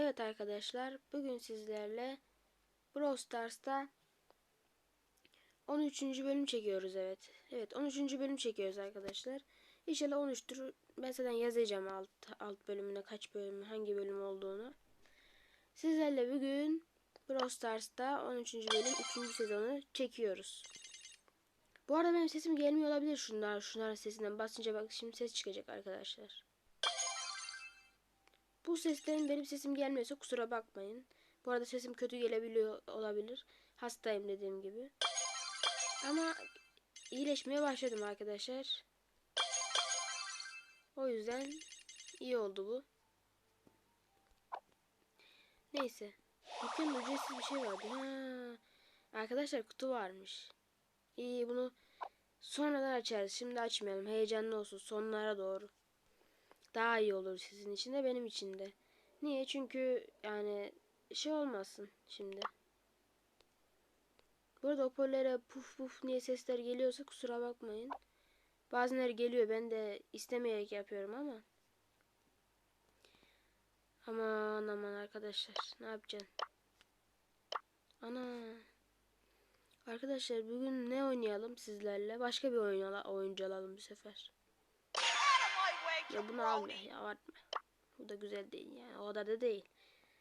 Evet arkadaşlar bugün sizlerle Brawl Stars'ta 13. bölüm çekiyoruz evet. Evet 13. bölüm çekiyoruz arkadaşlar. İnşallah 13'tür. Ben zaten yazacağım alt, alt bölümüne kaç bölüm hangi bölüm olduğunu. Sizlerle bugün Brawl Stars'ta 13. bölüm 3. sezonu çekiyoruz. Bu arada benim sesim gelmiyor olabilir şunlar şunların sesinden basınca bak şimdi ses çıkacak arkadaşlar. Bu sesten benim sesim gelmiyorsa kusura bakmayın. Bu arada sesim kötü gelebiliyor olabilir. Hastayım dediğim gibi. Ama iyileşmeye başladım arkadaşlar. O yüzden iyi oldu bu. Neyse. Bakın ücretsiz bir şey vardı. Ha. Arkadaşlar kutu varmış. İyi bunu sonradan açarız. Şimdi açmayalım. Heyecanlı olsun sonlara doğru daha iyi olur sizin için de benim için de. Niye? Çünkü yani şey olmasın şimdi. Burada hoparlöre puf puf niye sesler geliyorsa kusura bakmayın. Bazenleri geliyor ben de istemeyerek yapıyorum ama. Aman aman arkadaşlar ne yapacaksın? Ana. Arkadaşlar bugün ne oynayalım sizlerle? Başka bir oyun oyuncu alalım bu sefer. Ya bunu alma ya abartma. Bu da güzel değil yani. O da da değil.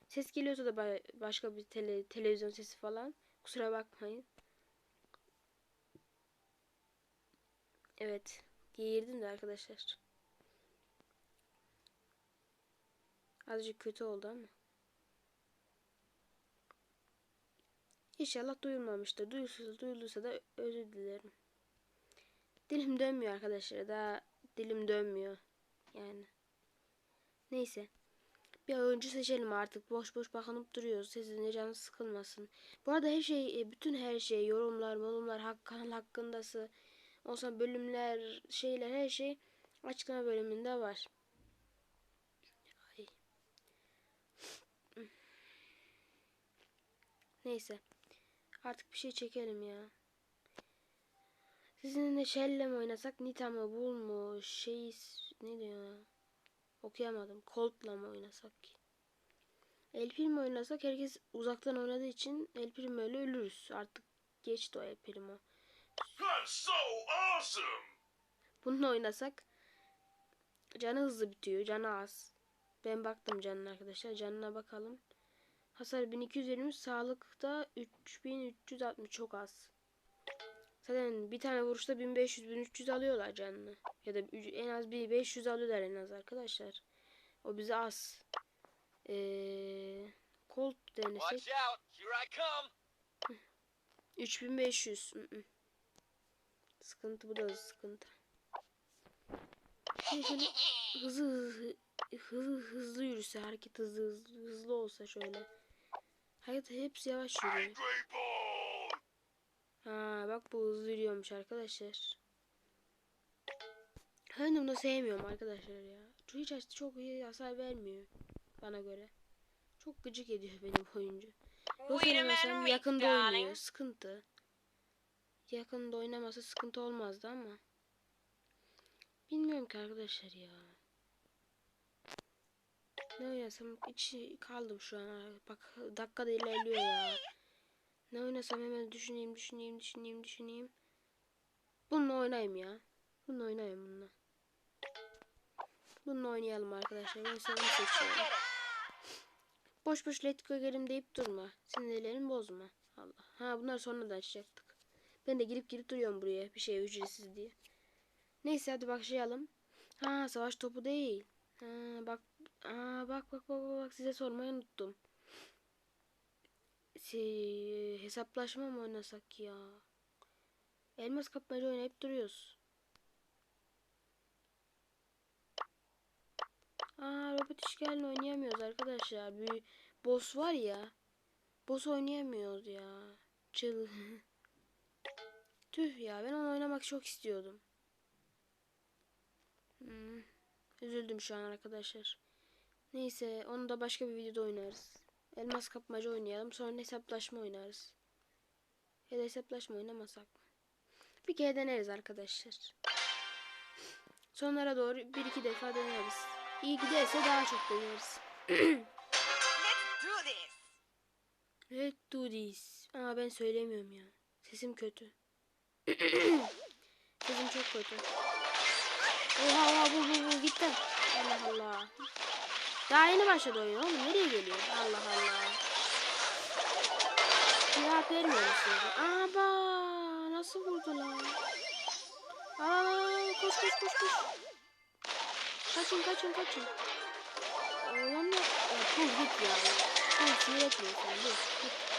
Ses geliyorsa da ba- başka bir tele, televizyon sesi falan. Kusura bakmayın. Evet. Giyirdim de arkadaşlar. Azıcık kötü oldu ama. İnşallah duyulmamıştır. Duyulursa, duyulursa da özür dilerim. Dilim dönmüyor arkadaşlar. Daha dilim dönmüyor. Yani. Neyse. Bir oyuncu seçelim artık. Boş boş bakınıp duruyoruz. Sizin de canınız sıkılmasın. Bu arada her şey, e, bütün her şey, yorumlar, yorumlar, hak, kanal hakkındası, olsa bölümler, şeyler, her şey açıklama bölümünde var. Ay. Neyse. Artık bir şey çekelim ya. Sizinle Shell'le mi oynasak? Nita mı? Bull mu? Şey ne diyor ya? Okuyamadım. Colt'la mı oynasak ki? El Primo oynasak herkes uzaktan oynadığı için El Primo ile ölürüz. Artık geçti o El Primo. That's so awesome! Bununla oynasak canı hızlı bitiyor. Canı az. Ben baktım canına arkadaşlar. Canına bakalım. Hasar 1220, sağlıkta 3360 çok az. Zaten bir tane vuruşta 1500-1300 alıyorlar canını. Ya da en az bir 500 alıyorlar en az arkadaşlar. O bize az. Ee, Colt denesek. Watch out! Here I come! 3500. ı ı. Sıkıntı bu da sıkıntı. Şöyle hızlı hızlı hızlı hızlı yürüse hareket hızlı hızlı, hızlı olsa şöyle. Hareket hepsi yavaş yürüyor. Ha bak bu hızlı yürüyormuş arkadaşlar. De bunu sevmiyorum arkadaşlar ya. Şu hiç aç- çok iyi hasar vermiyor bana göre. Çok gıcık ediyor benim oyuncu. Yoksa Wait a oynasam minute, yakında oynuyor. Sıkıntı. Yakında oynamasa sıkıntı olmazdı ama. Bilmiyorum ki arkadaşlar ya. Ne oynasam içi kaldım şu an. Bak dakika da ilerliyor ya. Ne oynasam hemen düşüneyim, düşüneyim, düşüneyim, düşüneyim. Bununla oynayayım ya. Bununla oynayayım bununla. Bununla oynayalım arkadaşlar. Ben sana seçiyorum. Boş boş let go gelim deyip durma. Sinirlerimi bozma. Allah. Ha bunlar sonradan açacaktık. Ben de girip girip duruyorum buraya. Bir şey ücretsiz diye. Neyse hadi başlayalım. Ha savaş topu değil. Ha bak. Aa bak bak bak bak size sormayı unuttum. Şey, hesaplaşma mı oynasak ya? Elmas kapmaca oynayıp duruyoruz. Aa robot işgalini oynayamıyoruz arkadaşlar. Bir boss var ya. Boss oynayamıyoruz ya. Çıl. Tüh ya ben onu oynamak çok istiyordum. Hmm. Üzüldüm şu an arkadaşlar. Neyse onu da başka bir videoda oynarız. Elmas kapmaca oynayalım. Sonra hesaplaşma oynarız. Ya da hesaplaşma oynamasak mı? Bir kere deneriz arkadaşlar. Sonlara doğru bir iki defa deneriz. İyi giderse daha çok deneriz. Let's Let's do this. Aa ben söylemiyorum ya. Sesim kötü. Sesim çok kötü. Oha oha bu bu bu gitti. Allah Allah. Daha yeni başladı oyun oğlum. Nereye geliyor? Allah Allah. Cevap vermiyor musun? Aba nasıl vurdu lan? Aa koş koş koş koş. Kaçın kaçın kaçın. Da ya, pul git ya. Pul sinir etmiyorsun. Git git.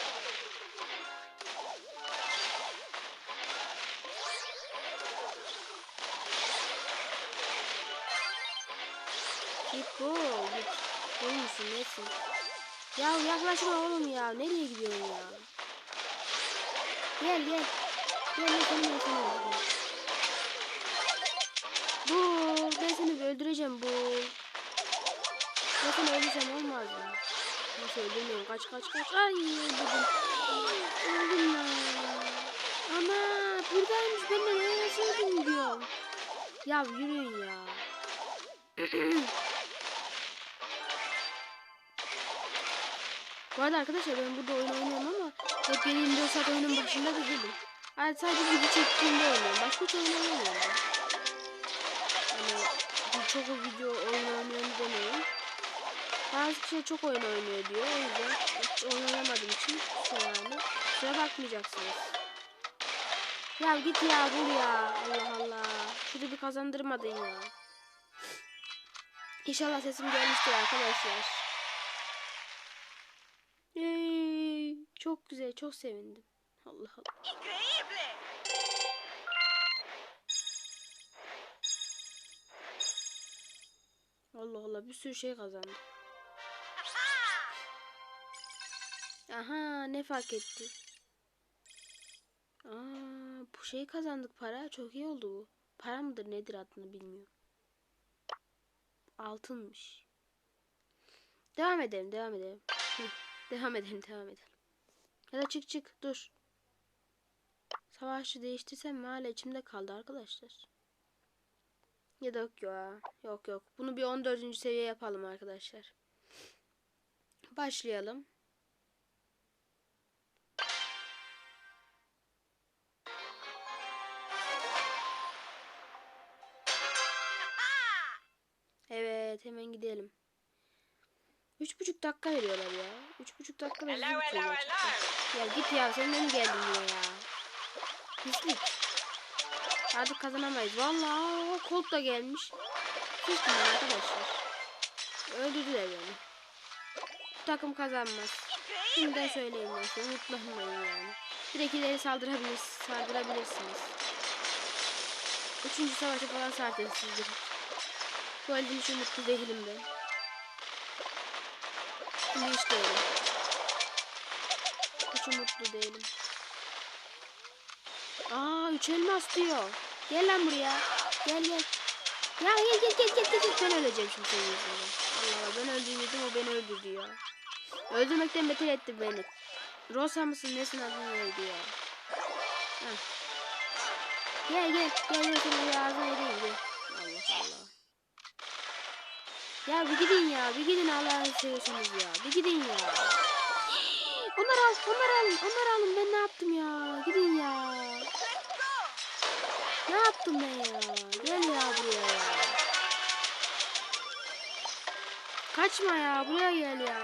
Git bu git. Değil misin nesin? Ya yaklaşma oğlum ya. Nereye gidiyorsun ya? Gel gel. Gel gel seni ben seni öldüreyim. Bu ben seni öldüreceğim bu. Ben seni öldürsem olmaz mı? Nasıl öldürmüyorum? Kaç kaç kaç. Ay öldürdüm. Öldüm lan. Ana buradaymış. Ben de nereye söyledim diyorum. Ya yürüyün ya. Bu arada arkadaşlar ben burada oyun oynuyorum ama hep 24 saat oyunun başında da değilim. Yani sadece video çektiğimde oynuyorum. Başka hiç oyun oynamıyorum ben. Bir çok o video oyun oynuyorum demeyin. Bazı kişiler çok oyun oynuyor diyor. O yüzden hiç oyun oynamadığım için yani. Kusura bakmayacaksınız. Ya git ya vur ya. Allah Allah. Şurada bir kazandırmadın ya. İnşallah sesim gelmiştir arkadaşlar. Çok güzel, çok sevindim. Allah Allah. ¡Increíble! Allah Allah bir sürü şey kazandım. Aha ne fark etti? Aa bu şey kazandık para. Çok iyi oldu bu. Para mıdır nedir adını bilmiyorum. Altınmış. Devam edelim devam edelim. Devam edelim devam edelim. Ya da çık çık dur. Savaşçı değiştirsem hala içimde kaldı arkadaşlar. Ya da yok ya. Yok yok. Bunu bir 14. seviye yapalım arkadaşlar. Başlayalım. Evet hemen gidelim. Üç buçuk dakika veriyorlar ya. Üç buçuk dakika Hello, hello, gerçekten. Ya git ya sen mi geldin yine ya? Pislik. Artık kazanamayız. Vallahi o Colt da gelmiş. Pislik arkadaşlar. Öldürdüler beni. Bu takım kazanmaz. Şimdiden söyleyeyim ben size. Unutmayın yani. Direkt ileri saldırabilir, saldırabilirsiniz. Üçüncü savaşa falan sartın siz direkt. Bu halde hiç mutlu değilim ben. Şimdi hiç değilim. Hiç mutlu değilim. Aa üç elmas diyor. Gel lan buraya. Gel gel. Ya gel gel gel gel gel. Ben öleceğim şimdi senin yüzünden. Allah Allah ben öldürdüm o beni öldürdü ya. Öldürmekten beter etti beni. Rosa mısın nesin adın neydi ya? Heh. Gel gel. Gel gel seni ağzına edeyim gel. Allah Allah. Ya bir gidin ya. Bir gidin Allah'ını seviyorsunuz ya. Bir gidin ya. Onları al. Onları alın. Onları alın. Ben ne yaptım ya? Gidin ya. Ne yaptım ben ya? Gel ya buraya ya. Kaçma ya. Buraya gel ya.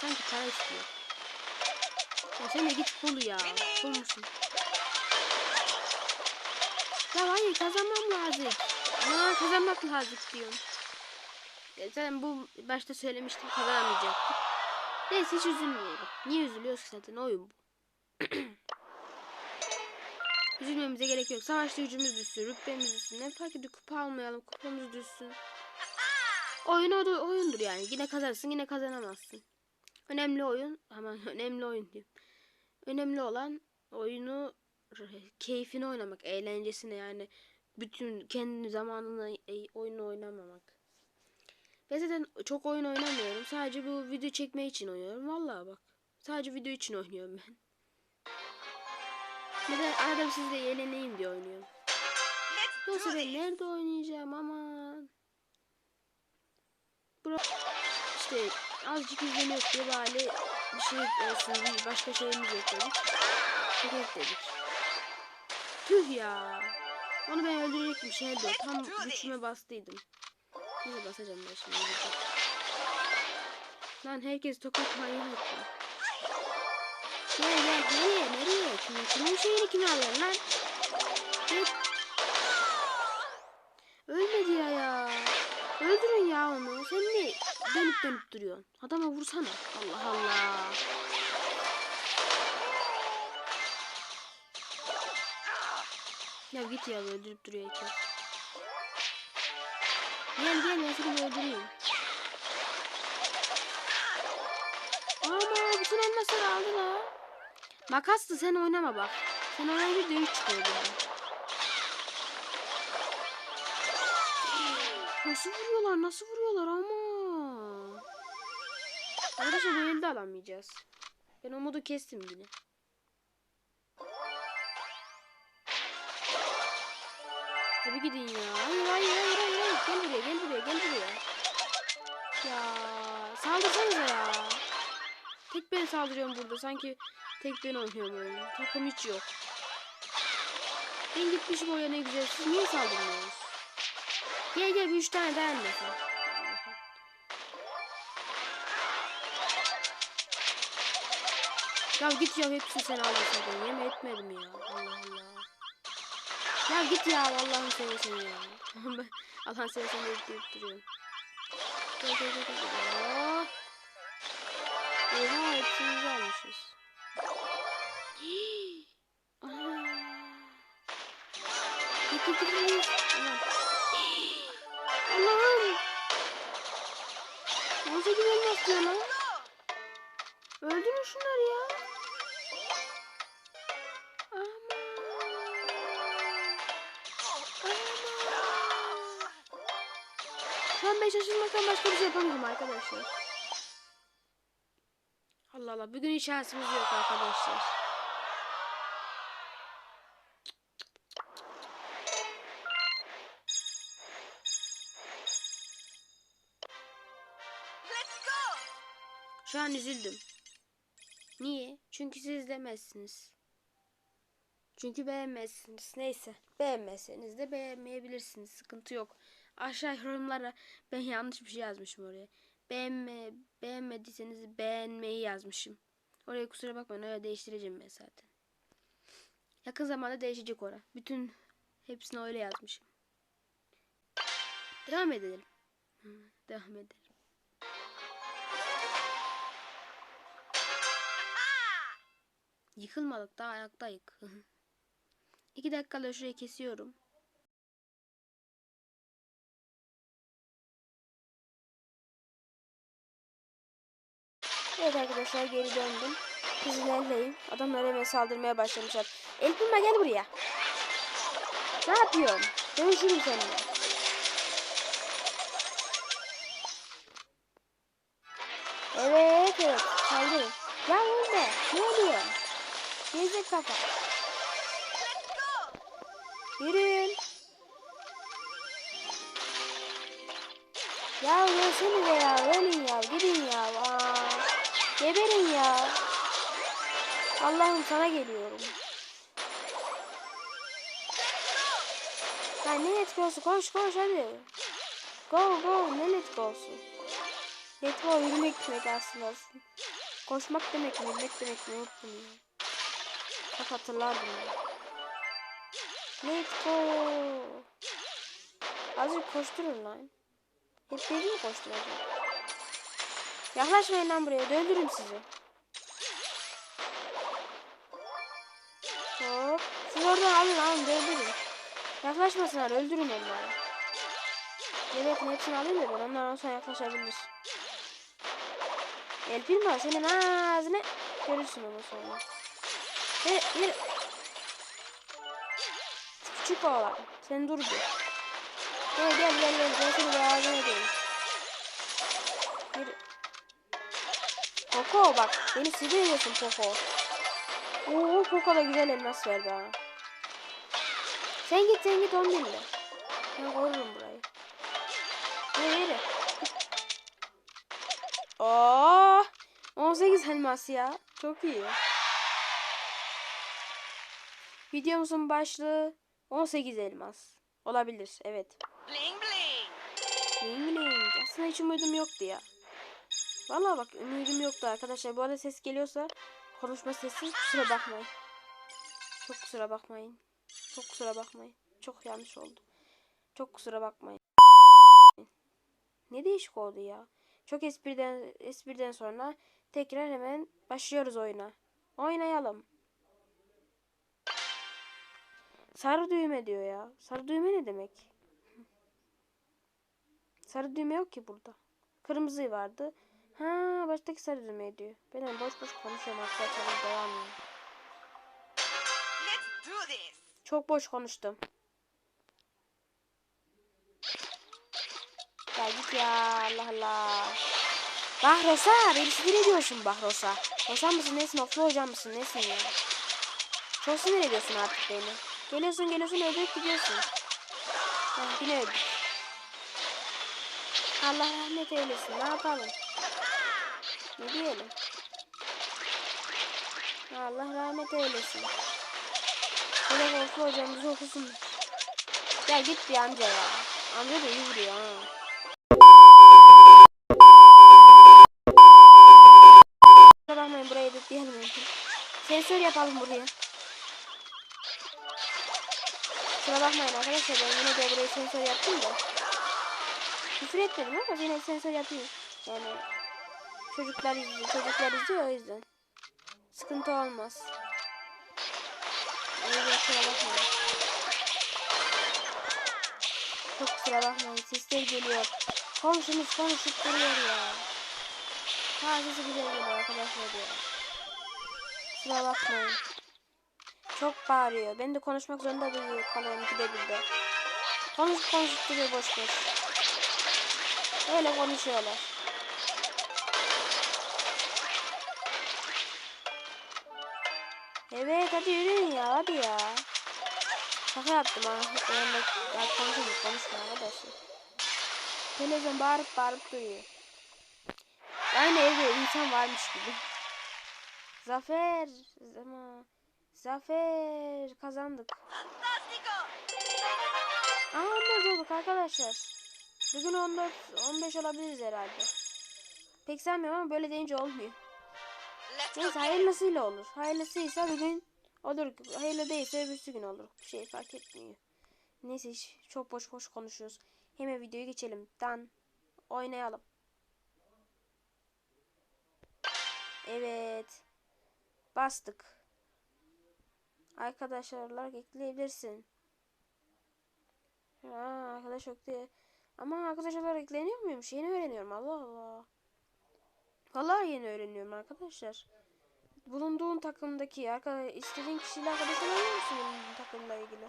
Sanki para istiyor. Ya sen de git pul ya. Musun? Ya hayır kazanmam lazım. Aa kazanmak lazım diyorum. Zaten bu başta söylemiştim kazanamayacaktık. Neyse hiç üzülmeyelim. Niye üzülüyoruz zaten oyun bu. Üzülmemize gerek yok. Savaşta gücümüz düşsün, rütbemiz düşsün. Ne fark ediyor kupa almayalım, kupamız düşsün. Oyun o oyundur yani. Yine kazanırsın, yine kazanamazsın. Önemli oyun, ama önemli oyun diyorum. Önemli olan oyunu keyfini oynamak, eğlencesine yani bütün kendi zamanında e, oyunu oynamamak. Ben zaten çok oyun oynamıyorum. Sadece bu video çekme için oynuyorum. Vallahi bak. Sadece video için oynuyorum ben. Neden arada sizle eğleneyim diye oynuyorum. Yoksa ben nerede oynayacağım aman. Bro işte azıcık izleniyor diye bari bir şey olsun bir başka şeyimiz yok dedik. Tek dedik. Tüh ya. Onu ben öldürecektim Sheldon. Tam güçüme bastıydım. Neyse basacağım ben şimdi. Lan herkes tokat manyağı etti. Gel gel nereye nereye? Kimin, kimin şeyini kime alıyorsun lan? Git. Ölmedi ya ya. Öldürün ya onu. Sen ne dönüp dönüp duruyorsun? Adama vursana. Allah Allah. Ya git ya öldürüp duruyor ki. Gel gel ben seni öldüreyim. Ama bütün elmasları aldı la. Makaslı sen oynama bak. Sen oynayınca dövüş çıkıyor burada. Nasıl vuruyorlar nasıl vuruyorlar ama. Arkadaşlar bu elde alamayacağız. Ben o modu kestim yine. Tabii gidin ya. Hayır hayır hayır hayır. hayır. Gel buraya gel buraya gel buraya. Ya saldırsanıza ya. Tek ben saldırıyorum burada. Sanki tek ben oynuyorum oyunu. Takım hiç yok. Ben gitmişim oraya ne güzel. Siz niye saldırmıyorsunuz? Gel gel bir üç tane daha elmesin. Ya git ya hepsini sen aldırsın. Yeme etmedim ya. Allah Allah. Ya git ya Allah'ını seversen ya. Ben Allah'ını seversen deyip deyip duruyorum. Gel gel gel gel. Oh. Oha hepsini almışız. Hii. Allah'ım. 18 elmas diyor lan. Öldürün şunları ya. Ben şaşırmaktan başka bir şey yapamıyorum arkadaşlar. Allah Allah bugün hiç şansımız yok arkadaşlar. Şu an üzüldüm. Niye? Çünkü siz demezsiniz. Çünkü beğenmezsiniz. Neyse. Beğenmezseniz de beğenmeyebilirsiniz. Sıkıntı yok. Aşağı yorumlara ben yanlış bir şey yazmışım oraya. Beğenme, beğenmediyseniz beğenmeyi yazmışım. Oraya kusura bakmayın. Öyle değiştireceğim ben zaten. Yakın zamanda değişecek ora. Bütün hepsini öyle yazmışım. Devam edelim. Devam edelim. Yıkılmadık daha ayaktayık. İki dakikada şurayı kesiyorum. Evet arkadaşlar geri döndüm. Kızın elleyim. Adamlar hemen saldırmaya başlamışlar. El Puma gel buraya. Ne yapıyorsun? Dövüşürüm seninle. Evet evet. Saldırın. Ya ölme. Ne oluyor? Gezek kafa. Yürüyün. Ya ölsenize ya. Ölün ya. Gidin ya. Aa, geberin ya. Allah'ım sana geliyorum. Ha ne net golsu? Koş koş hadi. Go go. Ne? Net gol yürümek demek aslında. Koşmak demek mi? Yürümek demek mi? Unuttum ya. Çok hatırlardım ya. Let's go. Azıcık koşturun lan. Hep dedi mi koşturacak? Yaklaşmayın lan buraya. Döndürün sizi. Hop. Siz oradan alın alın döndürün. Yaklaşmasınlar. Öldürün onları. Milletin hepsini alayım da ben onlardan sonra yaklaşabilir. El Primo senin ağzını görürsün onu sonra. Ve bir küçük oğlan. Sen dur bir. Gel gel gel gel. Ben seni yardım edeyim. Bir Poco bak. Beni sinir ediyorsun Poco. Oo Poco da güzel elmas verdi bana. Sen git sen git on binle. Ben korurum burayı. Yürü yürü. Oo! 18 elmas ya. Çok iyi. Videomuzun başlığı 18 elmas. Olabilir. Evet. Bling bling. Bling bling. Aslında hiç umudum yoktu ya. Vallahi bak umudum yoktu arkadaşlar. Bu arada ses geliyorsa konuşma sesi kusura bakmayın. Çok kusura bakmayın. Çok kusura bakmayın. Çok yanlış oldu. Çok kusura bakmayın. Ne değişik oldu ya. Çok espriden espriden sonra tekrar hemen başlıyoruz oyuna. Oynayalım. Sarı düğme diyor ya. Sarı düğme ne demek? Sarı düğme yok ki burada. Kırmızı vardı. Ha baştaki sarı düğme diyor. Ben hem boş boş konuşuyorum arkadaşlar. Devam ya. Let's do this. Çok boş konuştum. Ya git ya Allah Allah. Bak Rosa beni sinir ediyorsun bak Rosa. Mısın nesin oflu hocam mısın nesin ya? Çok sinir ediyorsun artık beni. Geliyorsun geliyorsun öldürüp gidiyorsun. Ha, yine öldük. Allah rahmet eylesin ne yapalım? Ne diyelim? Allah rahmet eylesin. Böyle olsa hocamız okusun. Ya git bir amca ya. Amca da iyi vuruyor ha. Bakmayın burayı editleyelim. Sensör yapalım buraya. Kusura bakmayın arkadaşlar ben yine de burayı sensör yaptım da. Küfür etmedim ama yine sensör yapayım. Yani çocuklar izliyor, çocuklar izliyor o yüzden. Sıkıntı olmaz. O yüzden. Çok kusura bakmayın. Sesler geliyor. Komşumuz konuşup duruyor ya. Ha sesi güzel geliyor arkadaşlar ya. Kusura bakmayın. Çok bağırıyor. Ben de konuşmak zorunda duyuyor kalıyorum ikide birde. Konuş konuşup duruyor boş boş. Öyle konuşuyorlar. Evet hadi yürüyün ya hadi ya. Şaka yaptım ha. Yanında ya konuşma konuşma arkadaşlar. Televizyon bağırıp bağırıp duruyor. Aynı evde insan varmış gibi. Zafer. Ama Zafer kazandık. Aa 14 olduk arkadaşlar. Bugün 14 15 olabiliriz herhalde. Pek sanmıyorum ama böyle deyince olmuyor. Neyse hayırlısıyla olur. Hayırlısıysa bugün olur. Hayırlı değilse öbürsü gün olur. Bir şey fark etmiyor. Neyse hiç çok boş boş konuşuyoruz. Hemen videoya geçelim. Dan oynayalım. Evet. Bastık. Arkadaşlar olarak ekleyebilirsin. Ha, arkadaş yok diye. Ama arkadaş olarak ekleniyor muymuş? Yeni öğreniyorum. Allah Allah. Vallahi yeni öğreniyorum arkadaşlar. Bulunduğun takımdaki arkadaş istediğin kişiyle arkadaş olabilir bulunduğun takımla ilgili?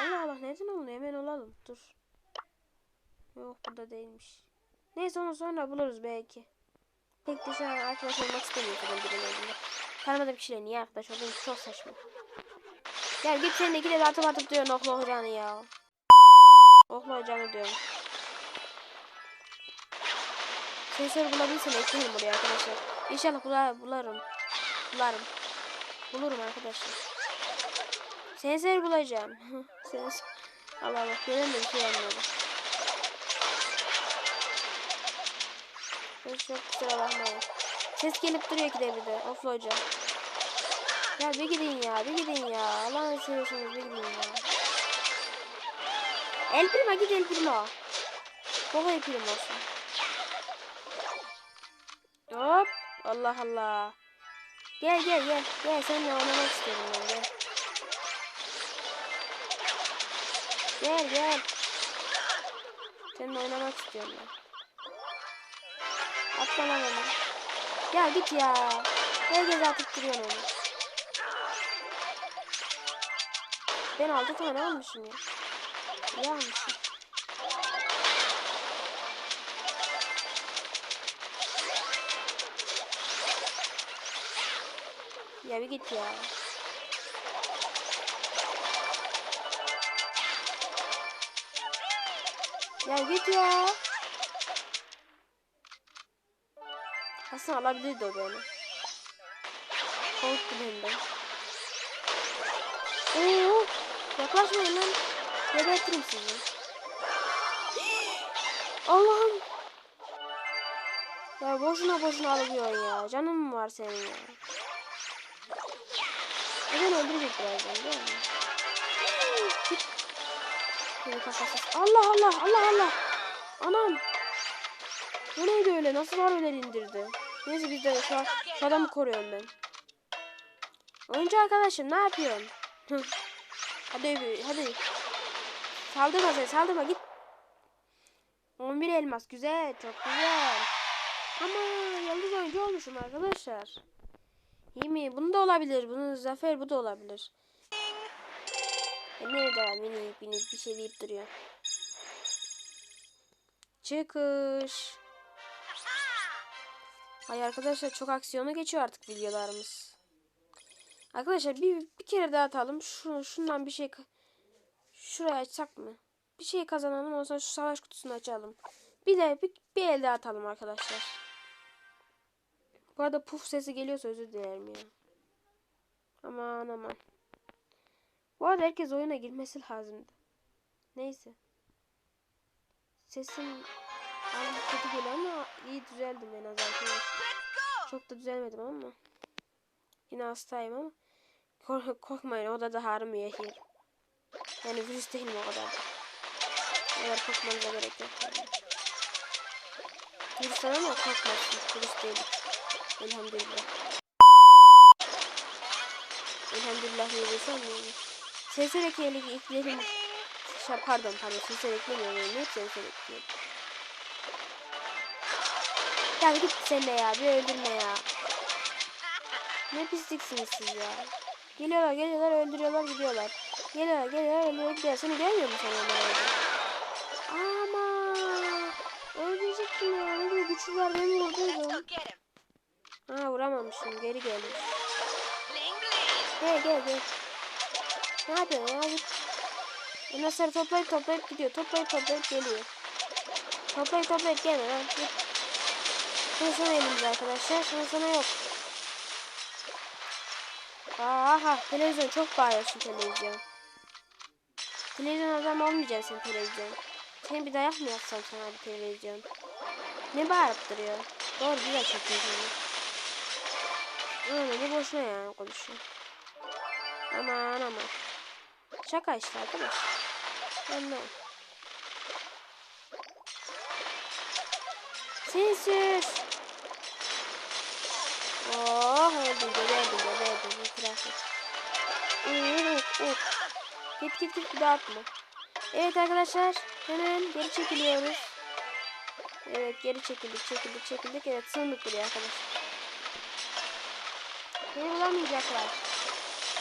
Allah Allah neden olmuyor? Hemen olalım. Dur. Yok burada değilmiş. Neyse onu sonra buluruz belki. Pek de şu arkadaş olmak istemiyorum ben birilerine. Tanımadığım kişiyle niye arkadaş olayım? Çok saçma. Gel git sen de atıp atıp diyorsun okla hocanı ya. Okla hocanı diyorum. Sensör bulabilirsem eklerim buraya arkadaşlar. İnşallah bular, bularım. Bularım. Bulurum arkadaşlar. Sensör bulacağım. Sensör. Allah Allah. Gören de bir şey anladım. Çok kusura bakmayın. Ses gelip duruyor ki de bir de. Of hocam. Ya bir gidin ya. Bir gidin ya. Allah'ını seviyorsanız bir gidin ya. El prima git el prima. Baba el prima olsun. Hop. Allah Allah. Gel gel gel. Gel seninle oynamak istiyorum ben gel. Gel gel. Seninle oynamak istiyorum ben. Atma lan onu. Ya git ya. Herkes atıp duruyor onu. Ben altı tane almışım ya. İyi almışım. Ya bir git ya. Ya git ya. Aslında alabilirdi o beni. Korktum hem de. Oo, yaklaşmayın lan. Gebertirim sizi. Allah'ım. Ya boşuna boşuna alıyorsun ya. Canım var senin ya? Neden öldürecek birazdan değil mi? Allah Allah Allah Allah. Anam. Bu neydi öyle? Nasıl var öyle indirdi? Neyse biz de şu, an- şu adamı koruyorum ben. Oyuncu arkadaşım ne yapıyorsun? Hadi hadi. Saldırma sen saldırma git. 11 elmas güzel çok güzel. Ama yıldız oyuncu olmuşum arkadaşlar. İyi mi? Bunu da olabilir. Bunun zafer bu da olabilir. E nerede var minik minik bir şey deyip duruyor. Çıkış. Ay arkadaşlar çok aksiyona geçiyor artık videolarımız. Arkadaşlar bir, bir kere daha atalım. Şu, şundan bir şey şuraya açsak mı? Bir şey kazanalım sonra şu savaş kutusunu açalım. Bir de bir, bir el daha atalım arkadaşlar. Bu arada puf sesi geliyorsa özür dilerim ya. Aman aman. Bu arada herkes oyuna girmesi lazımdı. Neyse. Sesim az kötü geliyor ama iyi düzeldim en azından. Çok da düzelmedim ama. Yine hastayım ama. Kork korkmayın o da da ağrımıyor hier. Yani virüs değilim o kadar da. Eğer korkmanıza gerek yok. Yani. Virüsten ama korkmazsın. Virüs değilim. Elhamdülillah. Elhamdülillah ne diyorsam yani. Seserek eli eklerim. Şey, pardon pardon seserek eklemiyorum. Hep seserek ekliyorum. Ya git sen de ya bir öldürme ya. Ne pisliksiniz siz ya. Geliyorlar geliyorlar öldürüyorlar gidiyorlar. Geliyorlar geliyorlar öldürüyorlar gidiyorlar. Seni görmüyor musun sen onları? Ama öldürecektim ya. Ne kadar güçlüler beni Let's Ha vuramamışım geri bling. Gel gel gel. Ne yapıyorsun ya? Git. Elmasları toplayıp toplayıp gidiyor. Toplayıp toplayıp geliyor. Toplayıp toplayıp gelme lan. Git. Şimdi sana elimizde arkadaşlar. Şimdi sana yok. Aha televizyon çok bağırıyorsun televizyon. Televizyon adam olmayacaksın televizyon. Senin bir dayak mı yapsam sana bir televizyon? Ne bağırıp duruyor? Doğru güzel çekiyorsun. Öyle ne boşuna yani konuşuyor. Aman aman. Şaka işte arkadaş. Anlam. Sensör. Oh öldüm geberdim geberdim itiraf et. Uh, uh. Git git git bir daha atma. Evet arkadaşlar hemen geri çekiliyoruz. Evet geri çekildik çekildik çekildik. Evet sığındık buraya arkadaşlar. Beni bulamayacaklar.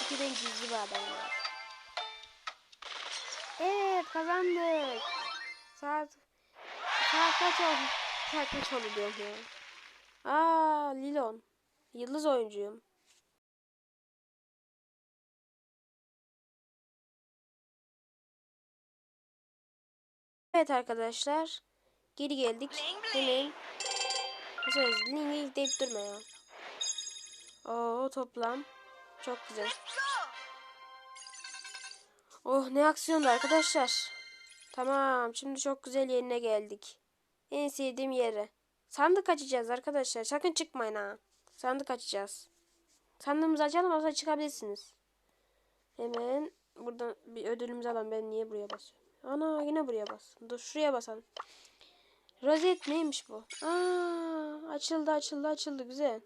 İki de gizli bir adam var. Evet kazandık. Saat saat kaç oldu? Saat kaç oldu diyorum ya. Aa Lilon. Yıldız oyuncuyum. Evet arkadaşlar. Geri geldik. Hemen. bling. Mesela link link deyip durma ya. Oo toplam. Çok güzel. Oh ne aksiyondu arkadaşlar. Tamam şimdi çok güzel yerine geldik. En sevdiğim yere. Sandık açacağız arkadaşlar. Sakın çıkmayın ha. Sandık açacağız. Sandığımızı açalım sonra çıkabilirsiniz. Hemen buradan bir ödülümüzü alalım. Ben niye buraya basıyorum? Ana yine buraya bas. Dur şuraya basalım. Rozet neymiş bu? Aa, açıldı açıldı açıldı güzel.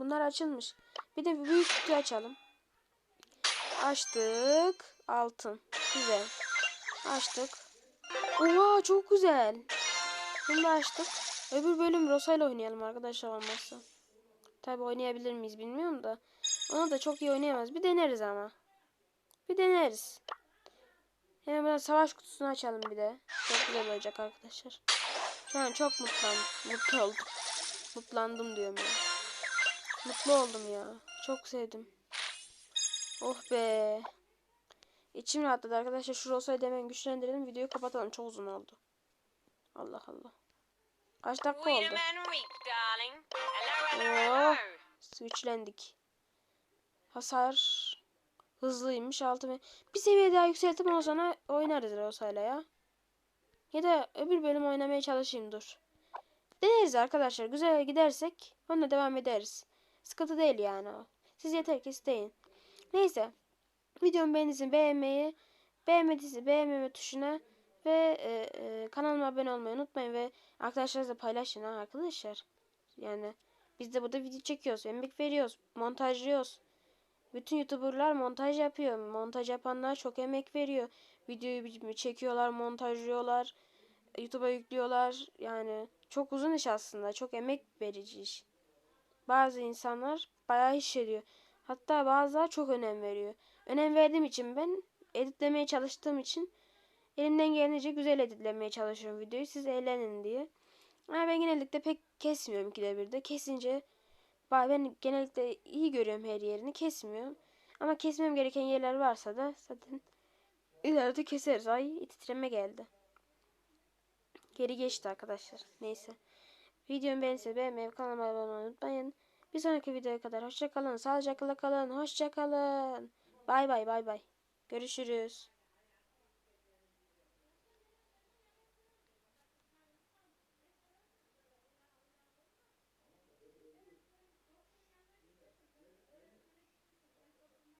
Bunlar açılmış. Bir de büyük kutu açalım. Açtık. Altın. Güzel. Açtık. Oha çok güzel. Bunu da açtık. Öbür bölüm Rosa ile oynayalım arkadaşlar olmazsa. Tabi oynayabilir miyiz bilmiyorum da. Onu da çok iyi oynayamaz. Bir deneriz ama. Bir deneriz. Hemen buradan savaş kutusunu açalım bir de. Çok güzel olacak arkadaşlar. Şu an çok mutlandım. Mutlu oldum. Mutlandım diyorum ya. Mutlu oldum ya. Çok sevdim. Oh be. İçim rahatladı arkadaşlar. Şu Rosa'yı da hemen güçlendirelim. Videoyu kapatalım. Çok uzun oldu. Allah Allah. Kaç dakika oldu? Oh. Güçlendik. Hasar hızlıymış. Altı ve bir seviye daha yükseltip ondan sonra oynarız Rosa'yla ya. Ya da öbür bölüm oynamaya çalışayım dur. Deneriz arkadaşlar. Güzel gidersek onunla devam ederiz. Sıkıntı değil yani o. Siz yeter ki isteyin. Neyse. Videomu beğendiyseniz beğenmeyi, beğenmediyse beğenmeme tuşuna ve e, e, kanalıma abone olmayı unutmayın ve arkadaşlarınızla paylaşın ha arkadaşlar. Yani biz de burada video çekiyoruz, emek veriyoruz, montajlıyoruz. Bütün YouTuber'lar montaj yapıyor. Montaj yapanlar çok emek veriyor. Videoyu çekiyorlar, montajlıyorlar. YouTube'a yüklüyorlar. Yani çok uzun iş aslında. Çok emek verici iş. Bazı insanlar bayağı iş ediyor. Hatta bazıları çok önem veriyor. Önem verdiğim için ben editlemeye çalıştığım için elimden gelince güzel editlemeye çalışıyorum videoyu. Siz eğlenin diye. Ama ben genellikle pek kesmiyorum ikide bir de. Kesince ben genellikle iyi görüyorum her yerini. Kesmiyorum. Ama kesmem gereken yerler varsa da zaten ileride keseriz. Ay titreme geldi. Geri geçti arkadaşlar. Neyse. Videomu beğense beğenmeyi kanalıma abone olmayı unutmayın. Bir sonraki videoya kadar hoşça kalın. Sağlıcakla kalın. Hoşça kalın. Bay bay bay bay. Görüşürüz.